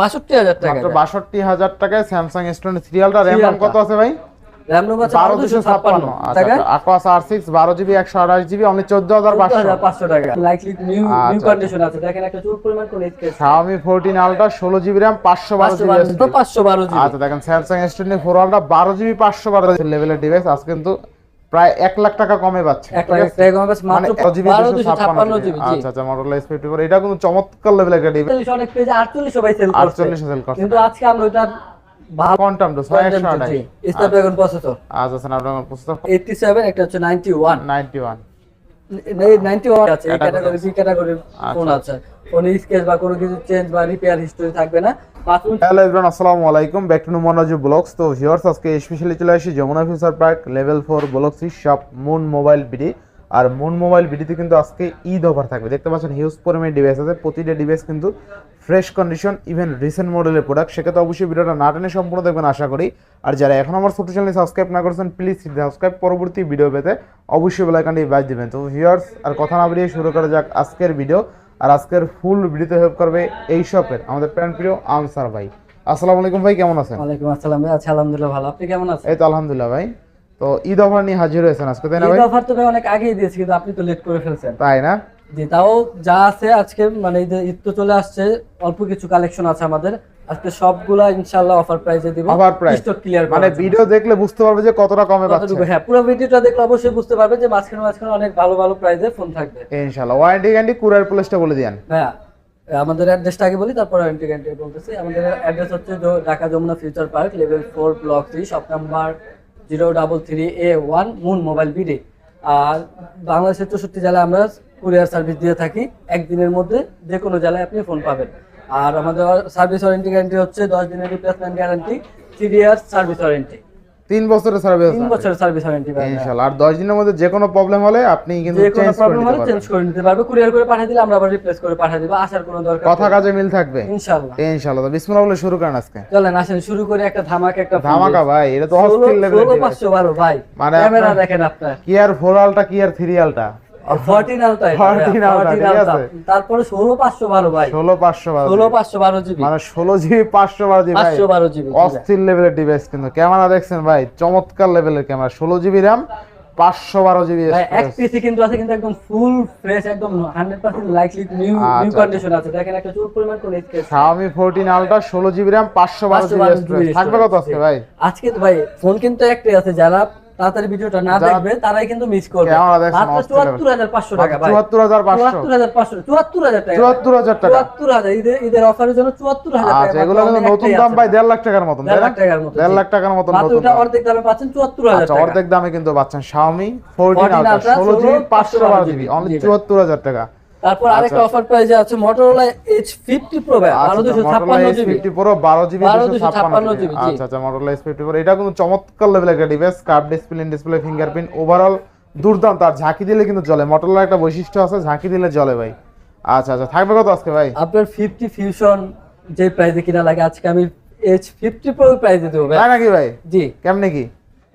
বাষট্টি হাজার টাকা বাষট্টি হাজার টাকায় স্যামসাং এস টোয়েন্টি থ্রিয়ালটা র্যাম Serial কত আছে ভাই? র্যাম রোম আছে বারো দুশো ছাপ্পান্ন টাকা। আর সিক্স বারো জিবি একশো আঠাশ জিবি অনলি চোদ্দ হাজার পাঁচশো। টাকা। নিউ নিউ আচ্ছা, কন্ডিশন আছে। দেখেন একটা চুল পরিমাণ কোন শাওমি ফোরটিন আলট্রা ষোলো জিবি র্যাম পাঁচশো বারো জিবি পাঁচশো বারো আচ্ছা দেখেন স্যামসাং এস টোয়েন্টি ফোর বারো জিবি পাঁচশো বারো। লেভেলের ডিভাইস আজ কিন্তু প্রায় এক লাখ টাকা কমে পাচ্ছে। মানে আচ্ছা আচ্ছা এটা কিন্তু চমৎকার লেভেল একটা ডিভাইস অনেক পেজ আটচল্লিশ ভাই সেল আটচল্লিশ সেল কিন্তু আজকে আমরা ওটা আচ্ছা স্ন্যাপড্রাগন প্রসেসর একটা হচ্ছে 91 91 আছে এই ক্যাটাগরি বি ক্যাটাগরির ফোন আছে। ফোনে স্কেচ বা কোনো কিছু চেঞ্জ বা রিপেয়ার হিস্টোরি থাকবে না। হ্যালো এভরিওয়ান আসসালামু আলাইকুম। ব্যাক টু নুমনাজু ব্লগস তো ভিউয়ার্স আজকে স্পেশালি চলে আসি Jamuna future park level four block C shop moon mobile BD আর মুন মোবাইল বিডিতে কিন্তু আজকে ঈদ অফার থাকবে। দেখতে পাচ্ছেন হিউজ পরিমাণে ডিভাইস আছে। প্রতিটা ডিভাইস কিন্তু ফ্রেশ কন্ডিশন ইভেন রিসেন্ট মডেলের প্রোডাক্ট সেক্ষেত্রে অবশ্যই ভিডিওটা না টেনে সম্পূর্ণ দেখবেন আশা করি। আর যারা এখন আমার ছোট চ্যানেল সাবস্ক্রাইব না করেছেন প্লিজ সাবস্ক্রাইব পরবর্তী ভিডিও পেতে অবশ্যই বেলাইকানটি বাজ দিবেন। তো ভিউয়ার্স আর কথা না বেরিয়ে শুরু করা যাক আজকের ভিডিও আর আজকের ফুল ভিডিওতে হেল্প করবে এই শপের আমাদের প্যান প্রিয় আনসার ভাই। আসসালামু আলাইকুম ভাই কেমন আছেন? ওয়ালাইকুম আসসালাম ভাই আচ্ছা আলহামদুলিল্লাহ ভালো। আপনি কেমন আছেন? এই তো আলহামদুলিল্লাহ ভাই। তো ঈদ অফার নিয়ে হাজির হয়েছেন আজকে তাই না ভাই? ঈদ অফার তো ভাই অনেক আগেই দিয়েছি কিন্তু আপনি তো লেট করে ফেলছেন। তাই না? জি তাও যা আছে আজকে মানে ঈদে তো চলে আসছে অল্প কিছু কালেকশন আছে আমাদের। আজকে সবগুলা ইনশাআল্লাহ অফার প্রাইসে দিব। Offer price। স্টক ক্লিয়ার মানে ভিডিও দেখলে বুঝতে পারবে যে কতটা কমে পাচ্ছে। হ্যাঁ পুরো ভিডিওটা দেখলে অবশ্যই বুঝতে পারবে যে মাঝখানে মাঝখানে অনেক ভালো ভালো প্রাইসে ফোন থাকবে। ইনশাআল্লাহ। ওয়ারেন্টি গ্যারান্টি কুরিয়ার প্লেসটা বলে দিয়েন। হ্যাঁ আমাদের অ্যাড্রেসটা আগে বলি তারপর ওয়ারেন্টি গ্যারান্টি বলতেছি। আমাদের অ্যাড্রেস হচ্ছে Dhaka Jamuna future park level four block three shop number zero double three A one moon mobile BD আর বাংলাদেশের চৌষট্টি জেলায় আমরা কুরিয়ার সার্ভিস দিয়ে থাকি একদিনের মধ্যে যে কোনো জেলায় আপনি ফোন পাবেন। আর আমাদের সার্ভিস ওয়ারেন্টি গ্যারান্টি হচ্ছে দশ দিনের replacement guarantee three years service warranty তিন বছরের সার্ভিস তিন বছরের সার্ভিস ওয়ারেন্টি ইনশাআল্লাহ আর 10 দিনের মধ্যে যে কোনো প্রবলেম হলে আপনি কিন্তু চেঞ্জ করে নিতে পারবেন। চেঞ্জ করে নিতে পারবে। কুরিয়ার করে পাঠিয়ে দিলে আমরা আবার রিপ্লেস করে পাঠিয়ে দিব। আসার কোনো দরকার কথা কাজে মিল থাকবে। ইনশাআল্লাহ ইনশাআল্লাহ তো বিসমিল্লাহ বলে শুরু করেন আজকে। চলেন আসেন শুরু করে একটা ধামাকা একটা ধামাকা ভাই এটা তো ভাই। মানে ক্যামেরা দেখেন আপনার। কি আর ফোর আলটা কি আর থ্রি আলটা ফোরটিন আলটা 14 আলটা, ঠিক আছে। তারপরে ষোলো পাঁচশো বারো ভাই। ষোলো পাঁচশো বারো ষোলো পাঁচশো বারো জিবি। মানে ষোলো জিবি পাঁচশো বারো জিবি পাঁচশো বারো জিবি অস্থির লেভেলের ডিভাইস কিন্তু। ক্যামেরা দেখছেন ভাই? চমৎকার লেভেলের ক্যামেরা। ষোলো জিবি র্যাম পাঁচশো বারো জিবি কিন্তু আছে কিন্তু একদম ফুল ফ্রেশ একদম hundred percent likely new new আচ্ছা, কন্ডিশন আছে। দেখেন একটা চুল পরিমাণ কোন স্কেচ শাওমি ফোরটিন আলট্রা ষোলো জিবি র্যাম পাঁচশো বারো জিবি থাকবে কত আজকে ভাই? আজকে তো ভাই ফোন কিন্তু একটাই আছে যারা তাড়াতাড়ি ভিডিওটা না দেখবে তারাই কিন্তু মিস করবে। মাত্র টাকা ভাই। ঈদের ঈদের অফারের জন্য টাকা আচ্ছা এগুলো কিন্তু নতুন দাম। ভাই লাখ টাকার লাখ টাকার মতো দেড় লাখ টাকার মতন নতুন ওটা অর্ধেক দামে পাচ্ছেন আচ্ছা টাকা। অর্ধেক দামে কিন্তু পাচ্ছেন ফোরটিন 14 Ultra, 16 পাঁচশো বারো জিবি, জিবি অনলি জি ভাই। চুয়াত্তর হাজার টাকা। তারপর আরেকটা আচ্ছা। অফার প্রাইজে আছে ভাই বারো দুশো ছাপ্পান্ন জিবি ফিফটি প্রো বারো জিবি বারো দুশো দুশো ছাপ্পান্ন ছাপ্পান্ন জিবি জিবি, জি। আচ্ছা আচ্ছা এটা কিন্তু চমৎকার লেভেলের একটা device curve display display fingerprint overall দুর্দান্ত। আর ঝাঁকি দিলে কিন্তু জ্বলে। মোটরলার একটা বৈশিষ্ট্য আছে ঝাঁকি দিলে জ্বলে ভাই। আচ্ছা আচ্ছা থাকবে কত আজকে ভাই? আপনার ফিফটি ফিউশন যে প্রাইজে কিনা লাগে আজকে আমি এইচ ফিফটি প্রো প্রাইজে দেবো ভাই। নাকি ভাই? জি। কেমনে কি?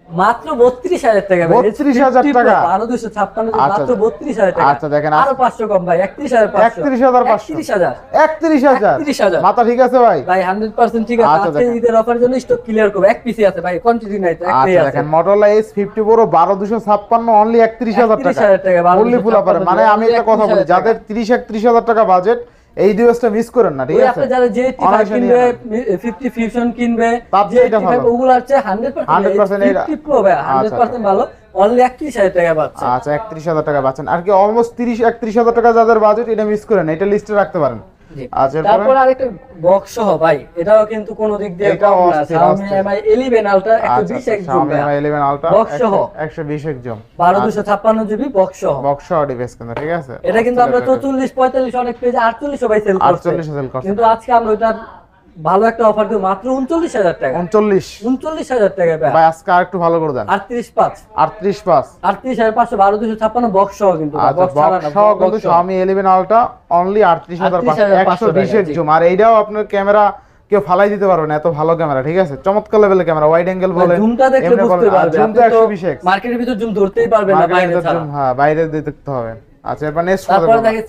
মাত্র বত্রিশ হাজার টাকা ভাই। 32,000 টাকা? বারো দুশো ছাপ্পান্ন আচ্ছা, মাত্র বত্রিশ হাজার টাকা। আচ্ছা, দেখেন, আরও পাঁচশো কম ভাই একত্রিশ হাজার পাঁচশো। একত্রিশ হাজার একত্রিশ হাজার। একত্রিশ হাজার। মাথা ঠিক আছে ভাই? ভাই হান্ড্রেড পার্সেন্ট ঠিক আছে। আচ্ছা, আজকে ঈদের অফার জন্য স্টক ক্লিয়ার করব। এক পিসি আছে ভাই কোয়ান্টিটি নাই তো একটাই আচ্ছা আছে। দেখেন মটোরোলা এস ফিফটি প্রো বারো দুশো ছাপ্পান্ন অনলি একত্রিশ হাজার টাকা। 31,000 টাকা, 12,256 ফুললি ফুল মানে আমি একটা কথা বলি যাদের তিরিশ একত্রিশ হাজার টাকা বাজেট এই ডিভাইসটা মিস করেন না ঠিক আছে? আপনি যারা যে অনায়াসে কিনবে নিয়ে ফিফটি ফিউশন কিনবে তার এটা ভালো। ওগুলো হচ্ছে 100% পার্সেন্ট এটা- ফিফটি প্রো ভাই হান্ড্রেড পার্সেন্ট ভালো। অনলি একত্রিশ হাজার টাকা পাচ্ছে। আচ্ছা একত্রিশ হাজার টাকা পাচ্ছেন। আর কি অলমোস্ট তিরিশ একত্রিশ হাজার টাকা যাদের বাজেট এটা মিস করেন এটা লিস্টে রাখতে পারেন। আচ্ছা তারপর আরেকটা বক্স সহ ভাই এটাও কিন্তু কোন দিক দিয়ে এটা Xiaomi। Mi 11 Ultra 120 আচ্ছা একদম Xiaomi Mi 11 Ultra Box সহ। একশো বিশ একজন 12256 জিবি বক্স সহ। বক্স ডিভাইস কিন্তু ঠিক আছে? এটা কিন্তু আমরা 44 45 অনেক পেজে 48 সবাই সেল করছে। 48 সেল করছে। কিন্তু আজকে আমরা ওটার ভালো একটা অফার দিব মাত্র 39000 টাকা। উনচল্লিশ। 39000 টাকা ভাই। আজকে আর একটু ভালো করে দেন। 38 5 আটত্রিশ পাঁচ। 38500 12256 বক্স সহ কিন্তু আচ্ছা বক্স বক্স সহ কিন্তু সহ। Xiaomi 11 Ultra অনলি 38500 38,500 120 এর টাকা, জি। জুম আর এইটাও আপনার ক্যামেরা কেউ ফালাই দিতে পারবে না এত ভালো ক্যামেরা ঠিক আছে? চমৎকার লেভেলের ক্যামেরা ওয়াইড অ্যাঙ্গেল বলে জুমটা দেখলে বুঝতে পারবে জুমটা আপনি তো 120 এক্স মার্কেটের ভিতর জুম ধরতেই পারবেন না বাইরে ছাড়া। হ্যাঁ বাইরে দেখতে হবে। আচ্ছা এরপর নেক্সট তারপরে দেখে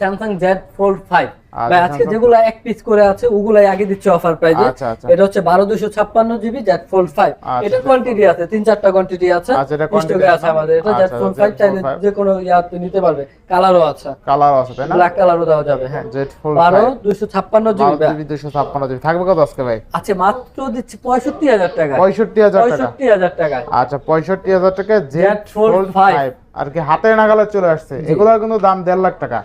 ভাই আজকে যেগুলো এক পিস করে আছে ওগুলাই আগে দিচ্ছে অফার প্রাইজে। এটা হচ্ছে বারো দুশো ছাপ্পান্ন জিবি জেড ফোল্ড ফাইভ। এটা কোয়ান্টিটি আছে তিন চারটা কোয়ান্টিটি আছে। আচ্ছা, স্টকে আছে। আমাদের। এটা জেড ফোল্ড Z ফাইভ চাইলে যে কোনো ইয়াতে নিতে পারবে। কালারও আছে। কালার আছে তাই না? ব্ল্যাক কালারও দেওয়া যাবে হ্যাঁ। জেড ফোল্ড বারো দুশো ছাপ্পান্ন জিবি বারো জিবি থাকবে কত আজকে ভাই? আচ্ছা মাত্র দিচ্ছি পঁয়ষট্টি হাজার টাকা পঁয়ষট্টি হাজার টাকা। পঁয়ষট্টি হাজার টাকায়। আচ্ছা পঁয়ষট্টি হাজার টাকা Z Z Fold fold 5 five আর কি হাতের নাগালে চলে আসছে। এগুলোর কিন্তু দাম দেড় লাখ টাকা।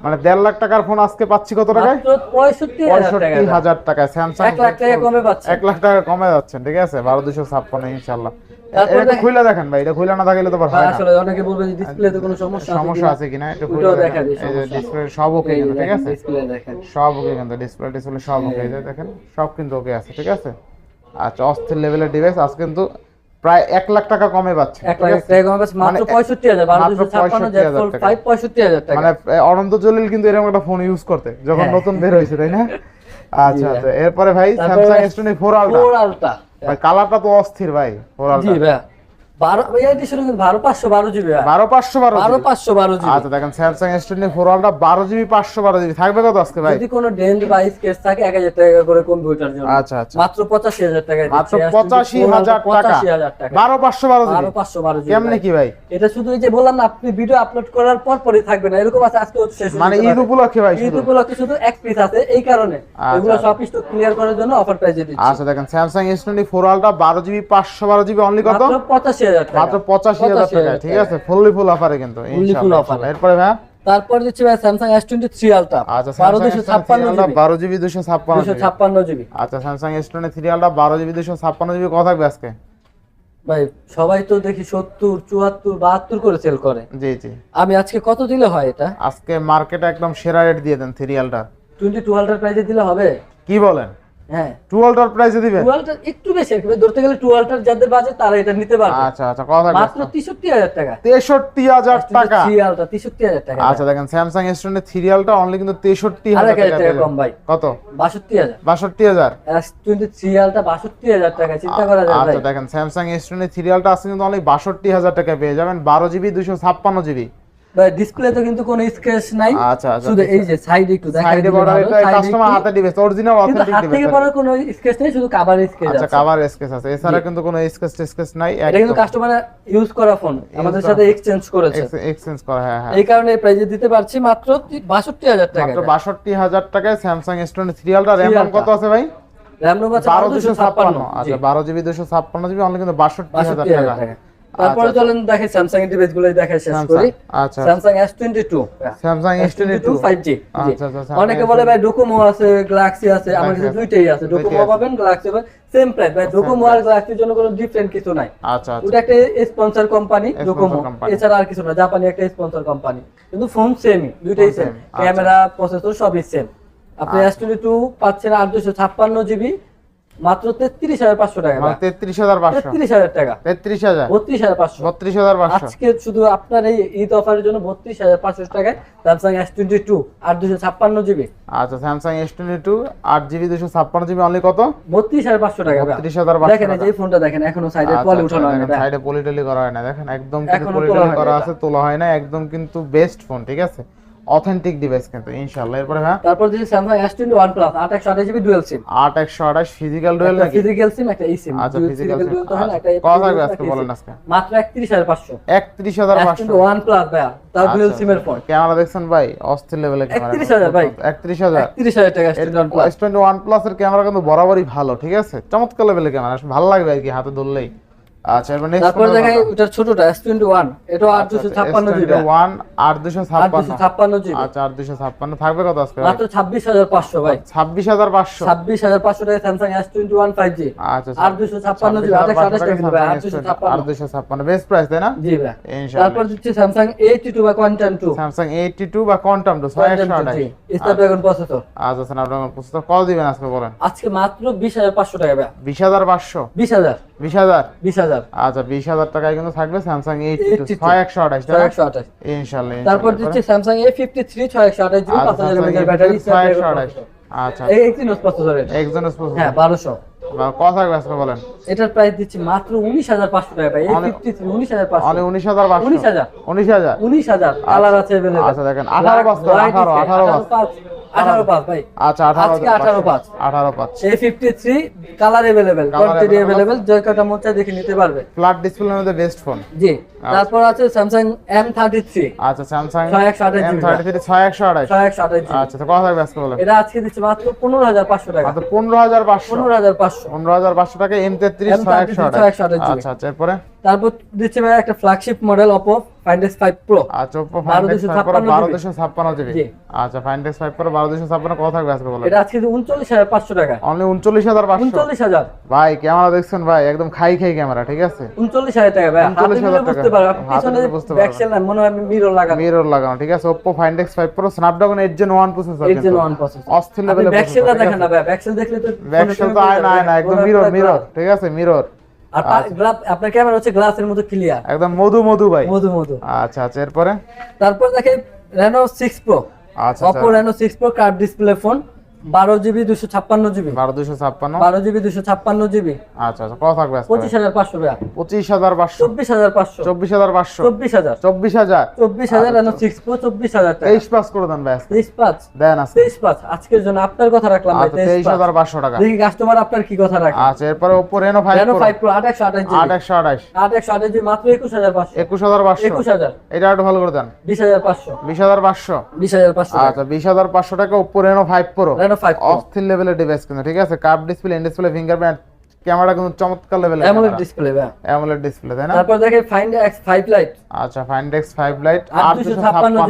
মানে দেড় লাখ টাকার ফোন আজকে পাচ্ছি কত টাকায়? পঁয়ষট্টি হাজার টাকা। টাকায়। স্যামসাং এক লাখ টাকা কমে পাচ্ছে। এক লাখ টাকা কমে যাচ্ছেন ঠিক আছে? বারো দুশো ছাপ্পান্ন ইনশাল্লাহ এটা খুলে দেখেন ভাই এটা খুলে না থাকলে তো আবার না। আসলে অনেকে বলবে যে ডিসপ্লেতে কোনো সমস্যা সমস্যা আছে কিনা? খুলে দেখেন এই যে ডিসপ্লে সব ওকে কিন্তু ঠিক আছে? ডিসপ্লে দেখেন। সব ওকে কিন্তু ডিসপ্লে ডিসপ্লে সব ওকে দেখেন সব কিন্তু ওকে আছে ঠিক আছে? আচ্ছা অস্থির লেভেলের ডিভাইস আজ কিন্তু প্রায় এক লাখ টাকা কমে পাচ্ছে এক লাখ টাকা কমে পাচ্ছে মাত্র মানে পঁয়ষট্টি হাজার বারো মাত্র দুশো ছাপ্পান্ন 65,000 জেড ফোল্ড টাকা। ফাইভ পঁয়ষট্টি হাজার টাকা। মানে অনন্ত জলিল কিন্তু এরকম একটা ফোন ইউজ করতে যখন হ্যাঁ। নতুন বের হয়েছে তাই না? আচ্ছা আচ্ছা এরপরে ভাই Samsung S twenty four ultra কালারটা তো অস্থির ভাই ফোর আলট্রা ভাই বারো ভাই এডিশন কিন্তু বারো পাঁচশো বারো জিবি ভাই। বারো পাঁচশো বারো বারো জিবি। পাঁচশো বারো জিবি। আচ্ছা দেখেন Samsung S twenty four ultra বারো জিবি পাঁচশো বারো জিবি। থাকবে কত আজকে ভাই? যদি কোনো ডেন্ট বা স্কেচ থাকে এক হাজার টাকা করে কম্পিউটার জন্য। আচ্ছা আচ্ছা। মাত্র পঁচাশি হাজার টাকা মাত্র পঁচাশি হাজার টাকা। পঁচাশি হাজার টাকা। বারো পাঁচশো বারো বারো পাঁচশো বারো কেমনে কি ভাই? এটা শুধু এই যে বললাম না আপনি ভিডিও আপলোড করার পর পরই থাকবে না। এরকম আছে আজকে শেষ মানে ঈদ উপলক্ষে ভাই ঈদ উপলক্ষে শুধু এক পিস আছে এই কারণে। আচ্ছা, এগুলো আচ্ছা। সব স্টক ক্লিয়ার করার জন্য অফার প্রাইসে দিচ্ছি। আচ্ছা দেখেন Samsung S twenty four ultra বারো জিবি পাঁচশো বারো জিবি অনলি কত? পঁচাশি হাজার টাকা। মাত্র পঁচাশি হাজার টাকা ঠিক আছে? ফুললি ফুল অফারে কিন্তু এরপরে ভাই তারপর দিচ্ছি ভাই Samsung S twenty three ultra বারো দুশো ছাপ্পান্ন বারো জিবি দুশো ছাপ্পান্ন দুশো ছাপ্পান্ন জিবি। আচ্ছা Samsung S twenty three ultra বারো জিবি দুশো ছাপ্পান্ন জিবি কত থাকবে আজকে? ভাই সবাই তো দেখি সত্তর চুয়াত্তর বাহাত্তর করে সেল করে। জি জি। আমি আজকে কত দিলে হয় এটা? আজকে মার্কেটে একদম সেরা রেট দিয়ে দেন three Ultra twenty two Ultra প্রাইসে দিলে হবে? কি বলেন? হ্যাঁ। প্রাইসে দিবেন টু একটু বেশি ধরতে গেলে যাদের বাজে তারা এটা নিতে পারবে। আচ্ছা আচ্ছা কত মাত্র টাকা। টাকা। টাকা। আচ্ছা দেখেন স্যামসাং এস টোয়েন্টি অনলি কিন্তু টাকা কম ভাই। কত? এস টোয়েন্টি টাকা চিন্তা করা যায় আচ্ছা দেখেন স্যামসাং এস টোয়েন্টি থ্রি আছে কিন্তু অনলি টাকা পেয়ে যাবেন। বারো জিবি দুশো ছাপ্পান্ন জিবি ভাই ডিসপ্লেতে কিন্তু কোনো স্ক্র্যাচ নাই। আচ্ছা আচ্ছা শুধু এই যে সাইডে একটু দেখা সাইডে বর্ডার এটা কাস্টমার হাতে দিবে অরিজিনাল অথেন্টিক দিবে থেকে পড়ার কোনো স্ক্র্যাচ নেই শুধু কাভার স্ক্র্যাচ আচ্ছা আছে। কাভার আছে। এছাড়া কিন্তু কোনো স্কেচ স্কেচ নাই এটা কিন্তু কাস্টমার ইউজ করা ফোন আমাদের সাথে এক্সচেঞ্জ করেছে। এক্সচেঞ্জ করা হ্যাঁ হ্যাঁ। এই কারণে প্রাইজে দিতে পারছি মাত্র বাষট্টি হাজার টাকা মাত্র টাকায় Samsung S twenty three Ultra RAM Ultra। কত আছে ভাই? আছে বারো দুশো ছাপ্পান্ন। আচ্ছা বারো জিবি দুশো ছাপ্পান্ন জিবি অনলি কিন্তু বাষট্টি হাজার টাকা। তারপরে আচ্ছা, চলেন দেখে স্যামসাং এর ডিভাইসগুলো দেখে শেষ করি। আচ্ছা। Samsung S twenty two Samsung S twenty two 5G আচ্ছা, আচ্ছা, অনেকে বলে ভাই ডোকোমো আছে গ্যালাক্সি আছে আমার কাছে দুইটাই আছে। ডোকোমো পাবেন গ্যালাক্সি পাবেন। সেম প্রাইস ভাই ডোকোমো আর গ্যালাক্সির জন্য কোনো ডিফারেন্ট কিছু নাই। আচ্ছা আচ্ছা। ওটা একটা স্পন্সর কোম্পানি ডোকোমো এছাড়া আর কিছু না জাপানি একটা স্পন্সর কোম্পানি কিন্তু ফোন সেমই দুইটাই সেম আচ্ছা। ক্যামেরা প্রসেসর সবই সেম আপনি এস টোয়েন্টি টু পাচ্ছেন আট দুশো ছাপ্পান্ন জিবি মাত্র তেত্রিশ হাজার পাঁচশো টাকা মানে তেত্রিশ হাজার তেত্রিশ হাজার টাকা। তেত্রিশ হাজার। বত্রিশ হাজার পাঁচশো। বত্রিশ হাজার পাঁচশো। আজকে শুধু আপনার এই ঈদ অফারের জন্য বত্রিশ হাজার পাঁচশো টাকায় স্যামসাং এস টোয়েন্টি টু আট দুশো ছাপ্পান্ন জিবি। আচ্ছা স্যামসাং এস টোয়েন্টি টু আট জিবি দুশো ছাপ্পান্ন জিবি অনলি কত? বত্রিশ হাজার পাঁচশো টাকা বত্রিশ হাজার পাঁচশো দেখেন এই যে ফোনটা দেখেন এখনও সাইডে আচ্ছা, পলি উঠানো হয়নি ভাই। সাইডে পলিটলি করা হয় না। দেখেন একদম তোলা হয়নি করা আছে তোলা হয় না একদম কিন্তু বেস্ট ফোন ঠিক আছে? অথেন্টিক ডিভাইস কিন্তু ইনশাআল্লাহ। এরপরে হ্যাঁ? তারপর যে Samsung S twenty one plus আট একশো আঠাশ জিবি ডুয়েল সিম আট একশো আঠাশ ফিজিক্যাল ডুয়েল নাকি? ফিজিক্যাল সিম একটা ই সিম আচ্ছা ফিজিক্যাল তো হয় একটা থাকবে আজকে বলেন আজকে। মাত্র একত্রিশ হাজার পাঁচশো। একত্রিশ হাজার এস পাঁচশো। টোয়েন্টি ওয়ান প্লাস ভাইয়া তার ডুয়েল সিমের ফোন ক্যামেরা দেখছেন ভাই? অস্থির লেভেলের ক্যামেরা। 31,000 ভাই। একত্রিশ হাজার। একত্রিশ হাজার টাকা S twenty one plus S twenty one plus এর ক্যামেরা কিন্তু বরাবরই ভালো ঠিক আছে? চমৎকার লেভেলের ক্যামেরা ভালো লাগবে আর কি হাতে ধরলেই। আচ্ছা নেক্সট তারপর দেখাই ওটার ছোটটা এস টোয়েন্টি ওয়ান এটা আট দুশো ছাপ্পান্ন জিবি। ওয়ান আট দুশো আট ছাপ্পান্ন দুশো ছাপ্পান্ন জিবি। আচ্ছা আট দুশো ছাপ্পান্ন। থাকবে কত আজকে মাত্র ছাব্বিশ হাজার পাঁচশো ভাই। ছাব্বিশ হাজার পাঁচশো। ছাব্বিশ হাজার পাঁচশো টাকা Samsung S twenty one five G আচ্ছা আট দুশো ছাপ্পান্ন জিবি আট একশো আঠাশ টাকা ভাই আট দুশো আট ছাপ্পান্ন দুশো ছাপ্পান্ন। বেস্ট প্রাইস তাই না? জি ভাই। ইনশাআল্লাহ। তারপর দিচ্ছে এইটি টু বা quantum two Samsung eighty two বা আঠাশ। প্রসেসর আচ্ছা স্ন্যাপড্রাগন প্রসেসর কত দিবেন আজকে বলেন। আজকে মাত্র বিশ হাজার পাঁচশো টাকা ভাই। বিশ হাজার পাঁচশো। বিশ হাজার? বিশ হাজার। আচ্ছা বিশ হাজার টাকায় কিন্তু থাকবে স্যামসাং 82 ছয় একশো আঠাশ ছয় একশো আঠাশ। ইনশাল্লাহ তারপর দিচ্ছে স্যামসাং এ ফিফটি থ্রি ছয় একশো আঠাশ জিবি পাঁচ হাজার ব্যাটারি ছয় একশো আঠাশ। আচ্ছা। এই একটি নোট প্রসেসর হ্যাঁ বারোশো। কথা থাকবে আজকে বলেন? এটার প্রাইস দিচ্ছি মাত্র উনিশ হাজার পাঁচশো টাকা ভাই। এই অনেক- ফিফটি থ্রি উনিশ হাজার পাঁচশো। অনলি উনিশ হাজার পাঁচশো। উনিশ হাজার। উনিশ হাজার? উনিশ হাজার। কালার আছে available। আচ্ছা, দেখেন, 18 পাঁচ 18, 18 পাঁচ। পাঁচ, 18 পাঁচ ভাই। আচ্ছা আঠারো আজকে 18 পাঁচ। আঠারো পাঁচ। এই fifty three colour available quantity available। Available যে কটা দেখে নিতে পারবে। ফ্ল্যাট ডিসপ্লের মধ্যে বেস্ট ফোন জি। তারপর আছে আচ্ছা জিবি। আচ্ছা তো কথা থাকবে বলেন? এটা আজকে দিচ্ছে মাত্র পনেরো হাজার পাঁচশো টাকা। মাত্র পনেরো হাজার পাঁচশো। পনেরো হাজার পাঁচশো টাকা এম তেত্রিশ। আচ্ছা আচ্ছা এরপরে তারপর দিচ্ছে ভাই একটা flagship model Oppo Find X five Pro আচ্ছা দুশো ফাইভ প্রো ছাপ্পান্ন বারো জিবি। আচ্ছা প্রো বারো দুশো ছাপ্পান্ন কথা থাকবে আজকে বলেন? এটা আজকে উনচল্লিশ হাজার পাঁচশো টাকা। অনলি উনচল্লিশ হাজার পাঁচশো? উনচল্লিশ হাজার। ভাই ক্যামেরা দেখছেন ভাই? একদম খাই খাই ক্যামেরা ঠিক আছে? উনচল্লিশ হাজার টাকা ভাই। হাতে 39,000 নিলে বুঝতে টাকা। আপনি হাতে পিছনে বুঝতে ব্যাকসেল না মনে হয় মিরর লাগানো। মিরর লাগানো ঠিক আছে? Oppo Find X five Pro Snapdragon eight Gen one processor এর জন্য ওয়ান প্রসেস অস্থির লেভেলের ব্যাকসেলটা দেখেন না ভাই ব্যাকসেল দেখলে তো ব্যাকসেল তো আয় না আয় না। একদম মিরর মিরর ঠিক আছে? মিরর আর গ্লাস আপনার ক্যামেরা হচ্ছে গ্লাসের মতো ক্লিয়ার একদম মধু মধু ভাই। মধু মধু। আচ্ছা আচ্ছা এরপরে? তারপর দেখেন রেনো সিক্স প্রো আচ্ছা Oppo Reno six Pro curved display phone বারো জিবি দুশো ছাপ্পান্ন জিবি। বারো দুশো ছাপ্পান্ন? বারো জিবি দুশো ছাপ্পান্ন জিবি। আচ্ছা আচ্ছা কত থাকবে পঁচিশ হাজার পাঁচশো টাকা। পঁচিশ হাজার পাঁচশো। চব্বিশ হাজার পাঁচশো। চব্বিশ হাজার পাঁচশো। চব্বিশ হাজার। চব্বিশ হাজার। চব্বিশ হাজার রেনো সিক্স প্রো চব্বিশ হাজার তেইশ পাস করে দেন ভাই। তেইশ পাঁচ। দেন আজকে। তেইশ পাঁচ। আজকের জন্য আপনার কথা রাখলাম ভাই আচ্ছা তেইশ পাঁচ হাজার পাঁচশো টাকা। দেখি কাস্টমার আপনার কি কথা রাখে। আচ্ছা এরপরে Oppo Reno five Reno five Pro আট একশো আঠাশ আট জিবি। একশো আঠাশ। আট একশো আঠাশ জিবি মাত্র একুশ হাজার পাঁচশো। একুশ হাজার পাঁচশো। একুশ হাজার। এটা একটু ভালো করে দেন। বিশ হাজার পাঁচশো। বিশ হাজার পাঁচশো। বিশ হাজার পাঁচশো আচ্ছা বিশ হাজার পাঁচশো টাকা Oppo Reno five Pro Reno five অস্থির লেভেলের ডিভাইস কিন্তু ঠিক আছে? Curve display in display fingerprint camera কিন্তু চমৎকার লেভেলের অ্যামোলেড ডিসপ্লে ভাই অ্যামোলেড ডিসপ্লে তাই না? তারপর দেখে ফাইন্ড এক্স ফাইভ লাইট আচ্ছা লাইট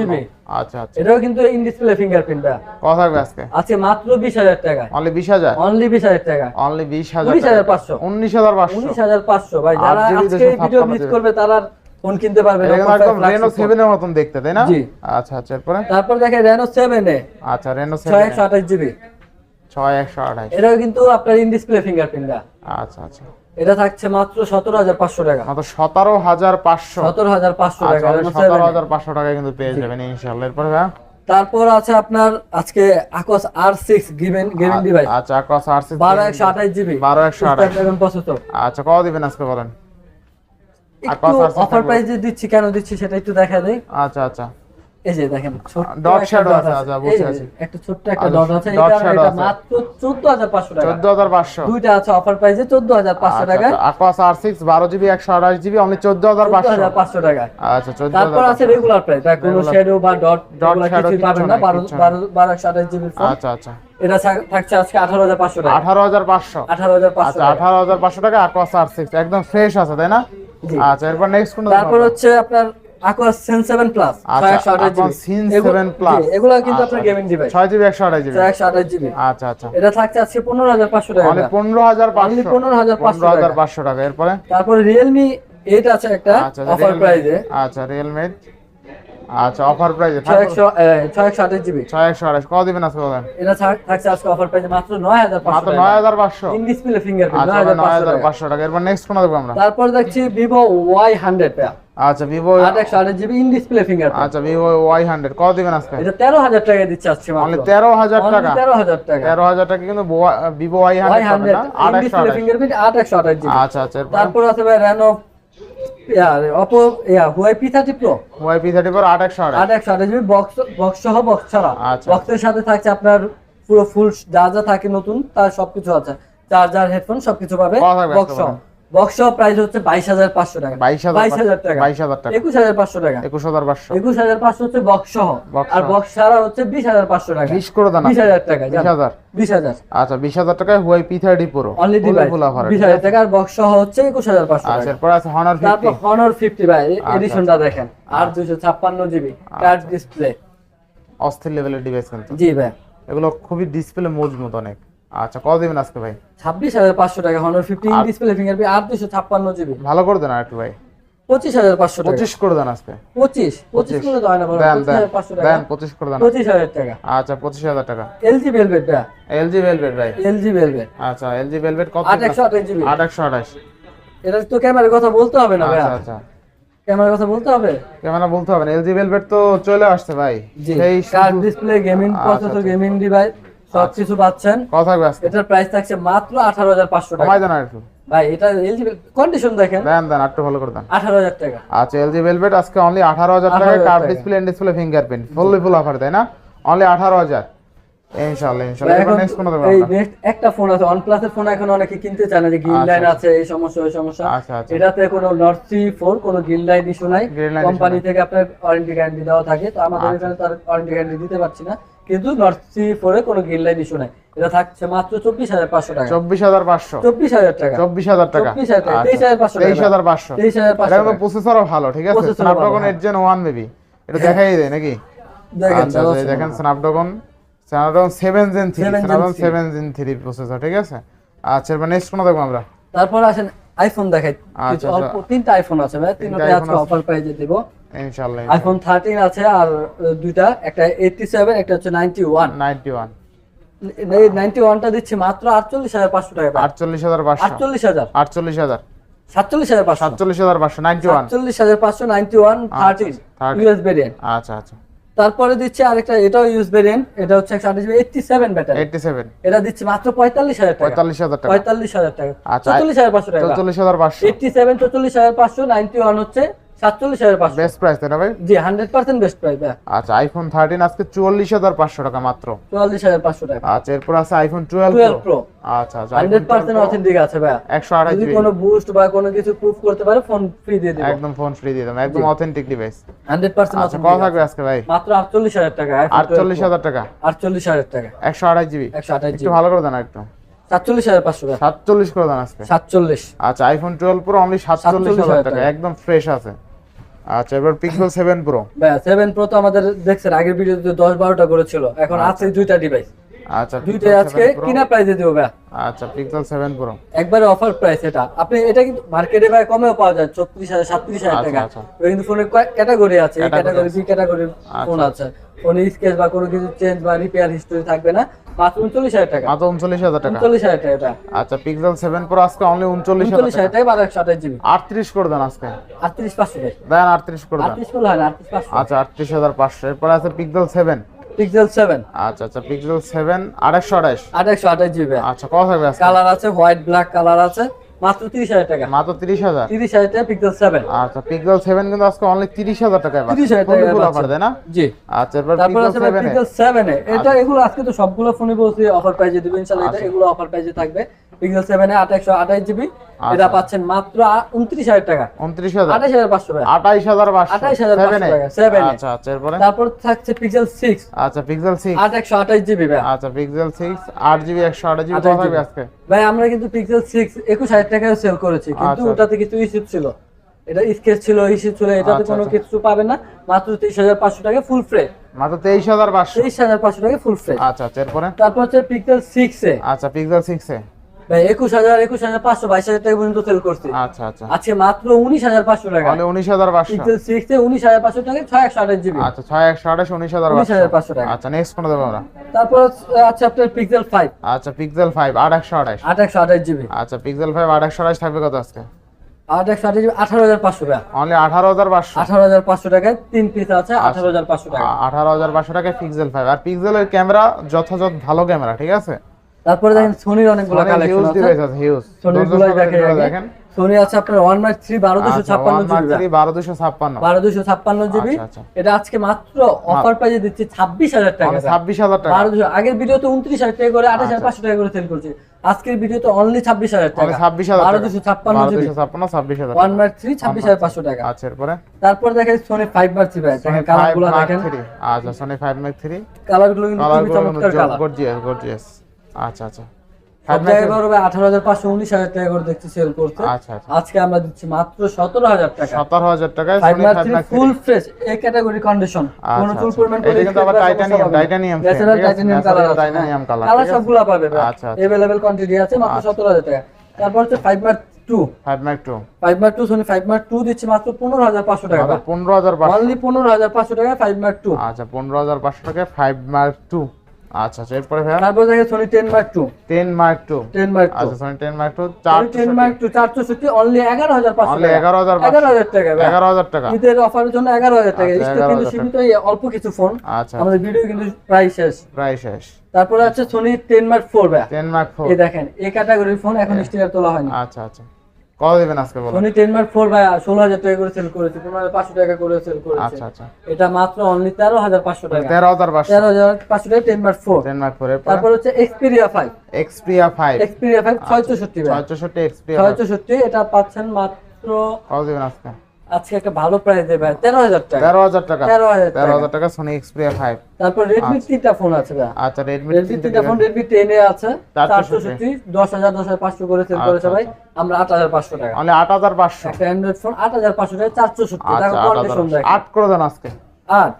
জিবি। আচ্ছা আচ্ছা। এটাও কিন্তু ইন ডিসপ্লে ফিঙ্গারপ্রিন্ট ভাই কত থাকবে আজকে? আজকে মাত্র বিশ হাজার টাকা অনলি বিশ হাজার? অনলি বিশ হাজার টাকা অনলি বিশ হাজার উনিশ হাজার পাঁচশো। উনিশ হাজার উনিশ হাজার পাঁচশো ভাই যারা আজকে ভিডিও মিস করবে তারা ফোন কিনতে পারবে এটা একদম রেনো সেভেনের মতন দেখতে তাই না? জি। আচ্ছা আচ্ছা এরপরে? তারপর দেখে রেনো সেভেন এ। আচ্ছা রেনো ছয় সেভেন একশো আঠাশ জিবি ছয় একশো আঠাশ। এটাও কিন্তু আপনার ইন ডিসপ্লে ফিঙ্গারপ্রিন্ট আচ্ছা আচ্ছা। এটা থাকছে মাত্র সতেরো হাজার পাঁচশো টাকা। মাত্র সতেরো হাজার পাঁচশো। সতেরো হাজার পাঁচশো টাকা Reno 7 সতেরো এ। হাজার পাঁচশো টাকা কিন্তু পেয়ে যাবেন ইনশাল্লাহ এরপরে তারপর আছে আপনার আজকে আকস আর সিক্স গেমিং গেমিং ডিভাইস আচ্ছা বারো একশো আঠাশ জিবি বারো একশো আঠাশ। প্রসেসর আচ্ছা কত দিবেন আজকে বলেন? R6 offer. প্রাইসে দিচ্ছি কেন দিচ্ছি সেটা একটু দেখা দেই। আচ্ছা আচ্ছা। এই যে দেখেন ছোট্ট Dot একটা shadow dot আছে, বুঝতে পারছি। একটা ছোট্ট একটা ডট আছে এটা এটা মাত্র চোদ্দ হাজার পাঁচশো টাকা। দুইটা আছে অফার প্রাইসে জিবি জিবি অনলি আচ্ছা তারপর আছে রেগুলার প্রাইস কোনো শ্যাডো বা ডট পাবেন না জিবি আচ্ছা আচ্ছা। এটা থাকছে আজকে টাকা। আচ্ছা একদম ফ্রেশ আছে তাই না। আচ্ছা এরপর নেক্সট কোন তারপর হচ্ছে আপনার aqua সেন 7 প্লাস আচ্ছা, GB Sen 7 Plus। এগুলো কিন্তু আপনার আচ্ছা, গেমিং ডিভাইস 6 জিবি একশো আঠাশ জিবি একশো আঠাশ জিবি আচ্ছা আচ্ছা। এটা থাকছে আজকে পনেরো হাজার পাঁচশো টাকা। পাঁচশো। 15,500 পনেরো হাজার পাঁচশো টাকা। এরপরে? তারপর Realme 8 আছে একটা আচ্ছা অফার প্রাইসে আচ্ছা রিয়েলমি আচ্ছা অফার প্রাইসে ছয় একশো ছয় একশো আঠাশ জিবি ছয় একশো আঠাশ কত দিবেন আজকে বলেন? এটা থাকছে আজকে অফার প্রাইসে মাত্র মাত্র ইন ডিসপ্লে ফিঙ্গারপ্রিন্ট আচ্ছা নয় হাজার নয় পাঁচশো হাজার টাকা। এরপর নেক্সট কোন দেখব আমরা? তারপর দেখছি আচ্ছা একশো আঠাশ জিবি ইন ডিসপ্লে ফিঙ্গারপ্রিন্ট আচ্ছা ওয়াই হান্ড্রেড কত দিবেন আজকে? এটা টাকা দিচ্ছে আজকে মাত্র। টাকা। তেরো হাজার টাকা। তেরো হাজার টাকা কিন্তু হান্ড্রেড হান্ড্রেড না। আট ইন একশো ডিসপ্লে আঠাশ ফিঙ্গারপ্রিন্ট আট একশো আঠাশ জিবি আচ্ছা আচ্ছা তারপর আছে ভাই রেনো অপো ইয়া থার্টি প্রো থার্টি আট একশো আঠাশ আট একশো আঠাশ জিবি বক্স বক্স সহ বক্স ছাড়া। আচ্ছা। বক্সের সাথে থাকছে আপনার পুরো ফুল যা যা থাকে নতুন তার সবকিছু আছে। চার্জার হেডফোন সবকিছু পাবে বক্স সহ। বক্স সহ প্রাইস হচ্ছে বাইশ হাজার পাঁচশো টাকা। টাকা। টাকা। টাকা। হচ্ছে বক্স সহ। আর। বক্স ছাড়া হচ্ছে করে দেন আচ্ছা টাকায় অনলি ডিভাইস টাকা আর বক্স সহ হচ্ছে আচ্ছা টাকা। এরপর আছে তারপর ভাই আচ্ছা, এডিশনটা দেখেন। আর দুশো ছাপ্পান্ন জিবি টাচ ডিসপ্লে অস্থির লেভেলের ডিভাইস কিন্তু। জি ভাই। এগুলো খুবই ডিসপ্লে মজবুত অনেক। আচ্ছা কত দিবেন আজকে ভাই? ছাব্বিশ হাজার পাঁচশো টাকা Honor fifty in display fingerprint আর দুশো ছাপ্পান্ন জিবি। ভালো করে দেন আরেকটু ভাই। পঁচিশ হাজার পাঁচশো টাকা। পঁচিশ করে দেন আজকে। পঁচিশ পঁচিশ করে দেওয়া না দেন পঁচিশ দেন টাকা। দেন পঁচিশ করে দেন। পঁচিশ হাজার টাকা। আচ্ছা পঁচিশ হাজার টাকা। এলজি ভেলভেট ভাই এলজি ভেলভেট ভাই। এলজি ভেলভেট আচ্ছা এলজি ভেলভেট কত আট একশো আঠাশ জিবি। আট একশো আঠাশ। এটা তো ক্যামেরার কথা বলতে হবে না ভাই আচ্ছা আচ্ছা। ক্যামেরার কথা বলতে হবে? ক্যামেরা বলতে হবে না। এলজি ভেলভেট তো চলে আসছে ভাই। জি। সেই display gaming processor. Gaming device সবকিছু পাচ্ছেন। থাকবে এটার প্রাইস থাকছে মাত্র আঠারো হাজার টাকা। কমাই দেন একটু। ভাই এটা কন্ডিশন দেখেন। দেন দেন একটু ভালো করে দেন। আঠারো হাজার টাকা। আচ্ছা এলজি ভেলভেট আজকে অনলি আঠারো হাজার টাকা। 18,000 display and display fingerprint fully full offer তাই না? অনলি এখন নেক্সট কোনো দেবো এই নেক্সট একটা ফোন আছে। OnePlus এর ফোন এখন অনেকে কিনতে চায় না যে গ্রিন আচ্ছা, লাইন আচ্ছা। আছে এই সমস্যা ওই সমস্যা। আচ্ছা এটাতে কোনো সি ফোর কোনো গ্রিন লাইন ইস্যু নাই। কোম্পানি থেকে আপনার ওয়ারেন্টি গ্যারান্টি দেওয়া থাকে। তো আমাদের। এখানে তার ওয়ারেন্টি গ্যারান্টি দিতে পারছি না। কিন্তু নর্থ সি ফোরে কোনো গ্রিন লাইন ইস্যু নাই। এটা থাকছে মাত্র চব্বিশ হাজার পাঁচশো টাকা। চব্বিশ হাজার পাঁচশো। চব্বিশ হাজার টাকা। চব্বিশ হাজার টাকা। চব্বিশ হাজার টাকা, তেইশ হাজার পাঁচশো। তেইশ হাজার পাঁচশো। তেইশ হাজার পাঁচশো প্রসেসরও ভালো ঠিক আছে? স্ন্যাপড্রাগন হ্যাঁ। এইট জেন ওয়ান মেবি এটা দেখাই দেয় নাকি? দেখেন আচ্ছা আচ্ছা, Snapdragon Snapdragon seven Gen three 7 Gen Snapdragon 3 seven Gen three processor ঠিক আছে? আচ্ছা এবার নেক্সট কোনো দেখব আমরা? তারপর আসেন আইফোন দেখাই। আচ্ছা, আচ্ছা। অল্প তিনটা আইফোন আছে ভাই। তিনটা আজকে। অফার প্রাইজে দিব। ইনশাল্লাহ আইফোন থার্টিন আছে আর দুইটা একটা এইটটি সেভেন একটা হচ্ছে নাইনটি ওয়ান নাইনটি ওয়ান এই নাইনটি ওয়ানটা দিচ্ছে মাত্র আটচল্লিশ হাজার পাঁচশো টাকা ভাই। আটচল্লিশ হাজার পাঁচশো। আটচল্লিশ হাজার। আটচল্লিশ হাজার। সাতচল্লিশ হাজার পাঁচশো। সাতচল্লিশ হাজার পাঁচশো নাইনটি ওয়ান হাজার পাঁচশো ninety one thirteen 30 US variant আচ্ছা আচ্ছা। তারপরে দিচ্ছে আরেকটা এটাও ইউজ ভেরিয়েন্ট এটা হচ্ছে একশো আঠাশ eighty seven battery eighty seven এটা দিচ্ছে মাত্র পঁয়তাল্লিশ হাজার টাকা। পঁয়তাল্লিশ হাজার টাকা। পঁয়তাল্লিশ হাজার টাকা। আচ্ছা, চল্লিশ হাজার পাঁচশো টাকা। চৌচল্লিশ হাজার পাঁচশো। এইটটি সেভেন চল্লিশ হাজার পাঁচশো নাইনটি ওয়ান হচ্ছে সাতচল্লিশ হাজার পাঁচশো। বেস্ট প্রাইস তাই না ভাই? জি হান্ড্রেড পার্সেন্ট বেস্ট প্রাইস আচ্ছা আইফোন থার্টিন আজকে চুয়াল্লিশ হাজার পাঁচশো টাকা মাত্র। চুয়াল্লিশ হাজার পাঁচশো টাকা। আচ্ছা এরপর আছে আইফোন টুয়েলভ টুয়েলভ প্রো আচ্ছা আচ্ছা হান্ড্রেড পার্সেন্ট অথেন্টিক আছে ভাইয়া। একশো আঠাশ যদি কোনো বুস্ট বা কোনো কিছু প্রুফ করতে পারে ফোন ফ্রি দিয়ে দেবো। একদম ফোন ফ্রি দিয়ে দেবেন একদম অথেন্টিক ডিভাইস হান্ড্রেড পার্সেন্ট আচ্ছা কত থাকবে আজকে ভাই? মাত্র আটচল্লিশ হাজার টাকা আটচল্লিশ হাজার টাকা। আটচল্লিশ হাজার টাকা। একশো আঠাশ জিবি একশো আঠাশ ভালো করে দেন একটু। সাতচল্লিশ হাজার পাঁচশো টাকা সাতচল্লিশ করে দেন আজকে। সাতচল্লিশ। আচ্ছা আইফোন টুয়েলভ প্রো অনলি সাতচল্লিশ হাজার 47,000 টাকা টাকা। একদম ফ্রেশ আছে। আচ্ছা এবার পিক্সেল সেভেন প্রো ভাইয়া সেভেন প্রো তো আমাদের দেখছেন আগের ভিডিওতে দশ বারোটা করেছিল এখন আছে দুইটা ডিভাইস আচ্ছা দুইটাই আজকে কিনা প্রাইসে দেব ভাই আচ্ছা পিক্সেল সেভেন প্রো একবারে অফার প্রাইস এটা। আপনি এটা কিন্তু মার্কেটে ভাই কমেও পাওয়া যায় ছত্রিশ হাজার সাতত্রিশ হাজার আচ্ছা, টাকা। আচ্ছা। কিন্তু ফোনের ক্যাটাগরি আছে এই ক্যাটাগরি। বি ক্যাটাগরির ফোন আছে। ফোনে স্কেচ বা কোনো কিছু চেঞ্জ বা রিপেয়ার হিস্টোরি থাকবে না। মাত্র উনচল্লিশ হাজার টাকা। মাত্র উনচল্লিশ হাজার টাকা। উনচল্লিশ হাজার টাকা আচ্ছা পিক্সেল সেভেন প্রো আজকে অনলি উনচল্লিশ হাজার উনচল্লিশ হাজার টাকা। টাকা বারো একশো আঠাশ জিবি আটত্রিশ করে দেন আজকে। আটত্রিশ পাঁচশো ভাই দেন আটত্রিশ করে দেন। আটত্রিশ করলে হয় না আটত্রিশ পাঁচশো। আচ্ছা আটত্রিশ হাজার পাঁচশো। এরপর আছে পিক্সেল সেভেন পিক্সেল আচ্ছা আচ্ছা পিক্সেল জিবি আচ্ছা কত থাকবে কালার আছে হোয়াইট ব্ল্যাক কালার আছে। মাত্র তিরিশ হাজার টাকা। মাত্র তিরিশ হাজার? তিরিশ হাজার টাকা পিক্সেল সেভেন আচ্ছা পিক্সেল সেভেন কিন্তু আজকে অনলি তিরিশ হাজার টাকায় পাচ্ছেন। 30,000 টাকায় Full full পাচ্ছেন। না? জি। আচ্ছা তারপর পিক্সেল পিক্সেল এটা এগুলো আজকে তো সবগুলো ফোনে বলছি অফার প্রাইজে দিবেন ইনশাআল্লাহ এটা এগুলো অফার প্রাইজে থাকবে। পিক্সেল সেভেনে আট একশো আঠাশ জিবি এটা পাচ্ছেন মাত্র উনত্রিশ হাজার টাকা। উনত্রিশ হাজার। আঠাশ হাজার পাঁচশো টাকা। আঠাইশ হাজার পাঁচশো। 28,500 সেভেনে টাকা, seven এ। আচ্ছা আচ্ছা এরপরে? তারপর থাকছে পিক্সেল সিক্স আচ্ছা পিক্সেল সিক্স আট একশো আঠাশ জিবি ভাই। আচ্ছা পিক্সেল সিক্স আট জিবি একশো আঠাশ জিবি কত আজকে? ভাই আমরা কিন্তু পিক্সেল সিক্স একুশ হাজার টাকায় সেল করেছি কিন্তু আচ্ছা। ওটাতে কিছু ইস্যু ছিল। এটা স্কেচ ছিল ইস্যু ছিল এটাতে আচ্ছা, কোনো আচ্ছা। কিছু পাবেন না। মাত্র তেইশ হাজার পাঁচশো টাকা ফুল ফ্রে মাত্র তেইশ হাজার পাঁচশো। তেইশ হাজার পাঁচশো টাকা ফুল ফ্রে আচ্ছা আচ্ছা এরপরে? তারপর হচ্ছে পিক্সেল সিক্সে আচ্ছা পিক্সেল সিক্সে ভাই টাকা পর্যন্ত সেল করছি। আচ্ছা আচ্ছা। আজকে মাত্র উনিশ হাজার পাঁচশো টাকা। পিক্সেল টাকা জিবি আচ্ছা ছয় একশো আঠাশ উনিশ হাজার 19,500 টাকা। আচ্ছা নেক্সট কোনো দেবো আমরা। তারপর আছে আপনার পিক্সেল আচ্ছা পিক্সেল জিবি আচ্ছা পিক্সেল থাকবে কত আজকে? আঠারো হাজার পাঁচশো টাকা। অনলি আঠারো হাজার পাঁচশো। আঠারো হাজার পাঁচশো টাকায় তিন পিস আছে আঠারো হাজার পাঁচশো টাকা। আঠারো হাজার পাঁচশো টাকায় পিক্সেল ফাইভ আর পিক্সেলের ক্যামেরা যথাযথ ভালো ক্যামেরা ঠিক আছে? তারপরে দেখেন সোনির অনেকগুলো কালেকশন আছে। হিউজ সোনিরগুলো দেখেন সোনি আছে আপনার ওয়ান মার্ক থ্রি বারো দুশো আচ্ছা ছাপ্পান্ন ওয়ান মার্ক জিবি। বারো দুশো ছাপ্পান্ন। বারো দুশো ছাপ্পান্ন জিবি। আচ্ছা, আচ্ছা। এটা আজকে মাত্র অফার দিচ্ছি ছাব্বিশ হাজার টাকা। ছাব্বিশ হাজার টাকা। বারো দুশো। আগের ভিডিওতে উনত্রিশ হাজার টাকা করে আঠাশ হাজার পাঁচশো টাকা করে সেল করছি। আজকের ভিডিওতে অনলি ছাব্বিশ হাজার অনলি টাকা। ছাব্বিশ হাজার বারো টাকা। দুশো ছাপ্পান্ন বারো জিবি। দুশো ছাপ্পান্ন ছাব্বিশ হাজার ওয়ান মার্ক থ্রি ছাব্বিশ হাজার পাঁচশো টাকা। আচ্ছা এরপরে? তারপর দেখেন সোনি ফাইভ মার্ক থ্রি ভাই। দেখেন কালারগুলো দেখেন। আচ্ছা সোনি ফাইভ মার্ক থ্রি কালারগুলো কিন্তু খুবই চমৎকার কালার গর্জিয়াস গর্জিয়াস আচ্ছা আচ্ছা সব জায়গায় বড় ভাই আঠারো হাজার পাঁচশো উনিশ হাজার টাকা করে দেখছি সেল করতে আচ্ছা আচ্ছা আজকে আমরা দিচ্ছি মাত্র সতেরো হাজার টাকা সতেরো হাজার টাকায় five Sony mark five three mark full fresh এই ক্যাটাগরি কন্ডিশন কোনো আচ্ছা, চুল আচ্ছা। পরিমাণ এটা কিন্তু আবার titanium titanium natural titanium colour আছে টাইটানিয়াম কালার কালার সবগুলো পাবে আচ্ছা, আচ্ছা। अवेलेबल কোয়ান্টিটি আছে মাত্র সতেরো হাজার টাকা তারপর হচ্ছে five mark two five mark two five mark two Sony five mark two দিচ্ছে মাত্র পনেরো হাজার পাঁচশো টাকা পনেরো হাজার পাঁচশো অনলি পনেরো হাজার পাঁচশো টাকা ফাইভ মার্ক টু আচ্ছা পনেরো হাজার পাঁচশো টাকায় ফাইভ মার্ক টু আচ্ছা আচ্ছা এরপরে ভাইয়া? তারপর দেখে Sony ten Mark two ten Mark two ten Mark two আচ্ছা সনি টেন মার্ক টু চার টেন মার্ক টু চারশোষট্টি অনলি এগারো হাজার পাঁচশো অনলি এগারো হাজার এগারো হাজার টাকা ভাই। এগারো হাজার টাকা। ঈদের অফারের জন্য এগারো হাজার টাকা। আচ্ছা, স্টক কিন্তু সীমিত অল্প কিছু ফোন আচ্ছা। আমাদের ভিডিও কিন্তু প্রায় শেষ। প্রায় শেষ। তারপরে আছে সোনি টেন মার্ক ফোর ভাই। টেন মার্ক ফোর এই দেখেন এই ক্যাটাগরির ফোন এখন স্টিকার তোলা হয়নি। আচ্ছা আচ্ছা। কত দিবেন আজকে বলো সোনি টেন মার্ক ফোর ভাই ষোলো হাজার টাকা করে সেল করেছে টাকা করে সেল করেছে। আচ্ছা আচ্ছা। এটা মাত্র অনলি তেরো হাজার পাঁচশো টাকা। তেরো হাজার পাঁচশো। তেরো হাজার পাঁচশো টাকা ten Mark four ten Mark four তারপর হচ্ছে Xperia five Xperia five Xperia five ছয় চৌষট্টি ভাই। ছয় চৌষট্টি এক্সপ্রিয়া এটা পাচ্ছেন মাত্র কত দিবেন আজকে? আজকে একটা ভালো প্রাইস দেবে। তেরো হাজার টাকা। তেরো হাজার টাকা। তেরো হাজার তেরো টাকা হাজার টাকা সোনি এক্সপ্রিয়া ফাইভ তারপর রেডমি তিনটা ফোন আছে আচ্ছা রেডমি তিনটা ফোন আছে। চারশো চারশো ষাটটি দশ হাজার দশ হাজার পাঁচশো করে সেল আচ্ছা, করেছে ভাই। আমরা আট হাজার পাঁচশো টাকা। অনলি আট হাজার পাঁচশো। একটা অ্যান্ড্রয়েড ফোন আট হাজার পাঁচশো টাকা চারশো সত্তর আচ্ছা টাকা আট কন্ডিশন হাজার দেখে করে দেন আজকে। আচ্ছা,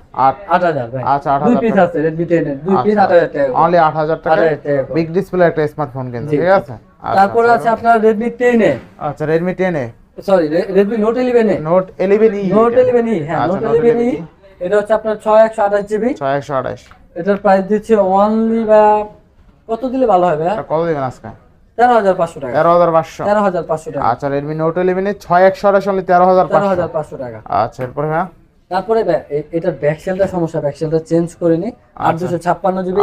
আছে আচ্ছা। আছে? আচ্ছা, তারপরে আচ্ছা, আছে আপনার রেডমি টেন এ। আচ্ছা Redmi ten A. Sorry Redmi Note ইলেভেনে Note eleven E Note eleven E হ্যাঁ আচ্ছা, নোট ইলেভেন ই 11E এটা হচ্ছে আপনার ছয় একশো আঠাশ জিবি। ছয় একশো আঠাশ। এটার প্রাইস দিচ্ছে অনলি বা কত দিলে ভালো হবে কত দিবেন আজকে? তেরো হাজার পাঁচশো টাকা। তেরো হাজার পাঁচশো। তেরো হাজার পাঁচশো টাকা। আচ্ছা রেডমি নোট ইলেভেন এ ছয় একশো আঠাশ অনলি তেরো হাজার তেরো হাজার পাঁচশো টাকা। আচ্ছা এরপরে হ্যাঁ তারপরে এটার ব্যাকসেলটা সমস্যা ব্যাকসেলটা চেঞ্জ করে নি। আট দুশো ছাপ্পান্ন জিবি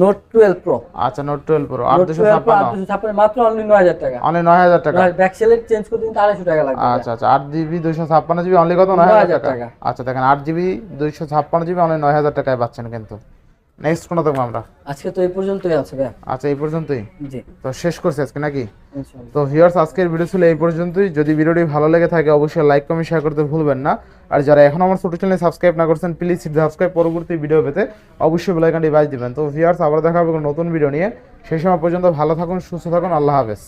নোট টুয়েলভ প্রো আচ্ছা নোট টুয়েলভ প্রো আট দুশো টুয়েলভ প্রো আট ছাপ্পান্ন। দুশো ছাপ্পান্ন মাত্র অনলি নয় হাজার টাকা। অনলি নয় হাজার টাকা। ব্যাকসেলের চেঞ্জ করতে কিন্তু আড়াইশো টাকা লাগবে। আচ্ছা আচ্ছা আট জিবি দুইশো ছাপ্পান্ন জিবি অনলি কত? নয় হাজার টাকা। আচ্ছা দেখেন আট জিবি দুইশো ছাপ্পান্ন জিবি অনলি নয় হাজার টাকায় পাচ্ছেন কিন্তু। নেক্সট কোনটা দেখব আমরা? আজকে তো এই পর্যন্তই আছে ভাই আচ্ছা এই পর্যন্তই? জি। তো শেষ করছি আজকে নাকি? ইনশাআল্লাহ। তো ভিউয়ার্স আজকের ভিডিও ছিল এই পর্যন্তই। যদি ভিডিওটি ভালো লেগে থাকে অবশ্যই লাইক কমেন্ট শেয়ার করতে ভুলবেন না। আর যারা এখন আমার ছোট চ্যানেল সাবস্ক্রাইব না করছেন প্লিজ সাবস্ক্রাইব পরবর্তী ভিডিও পেতে অবশ্যই বেলাইকানটি বাজ দিবেন। তো ভিউয়ার্স আবার দেখা হবে নতুন ভিডিও নিয়ে। সেই সময় পর্যন্ত ভালো থাকুন সুস্থ থাকুন আল্লাহ হাফেজ।